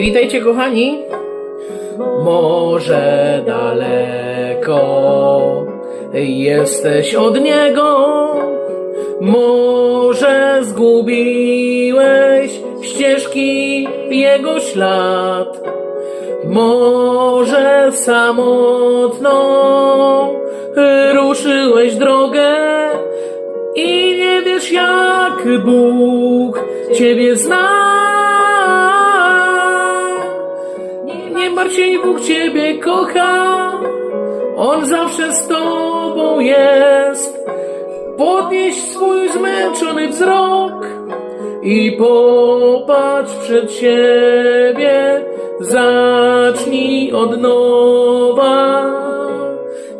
Witajcie kochani. Może daleko jesteś od niego, może zgubiłeś ścieżki jego ślad, może samotną ruszyłeś drogę i nie wiesz jak Bóg ciebie zna. Się, Bóg Ciebie kocha, On zawsze z Tobą jest. Podnieś swój zmęczony wzrok i popatrz przed siebie. Zacznij od nowa,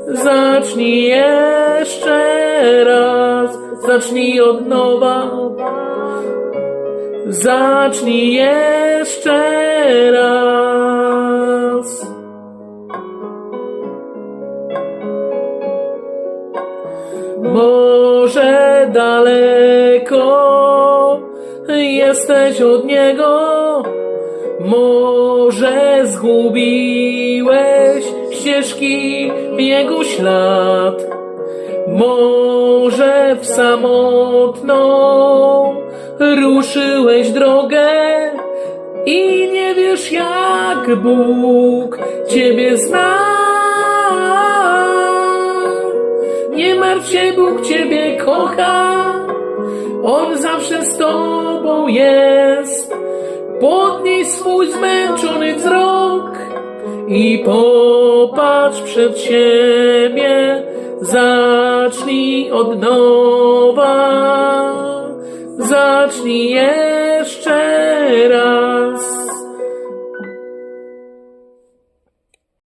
zacznij jeszcze raz, zacznij od nowa. Zacznij jeszcze raz. Może daleko jesteś od niego, może zgubiłeś ścieżki jego ślad. Może w samotną ruszyłeś drogę i nie wiesz jak Bóg Ciebie zna. Martw Bóg Ciebie kocha, On zawsze z Tobą jest. Podnieś swój zmęczony wzrok i popatrz przed siebie, zacznij od nowa, zacznij jeszcze raz.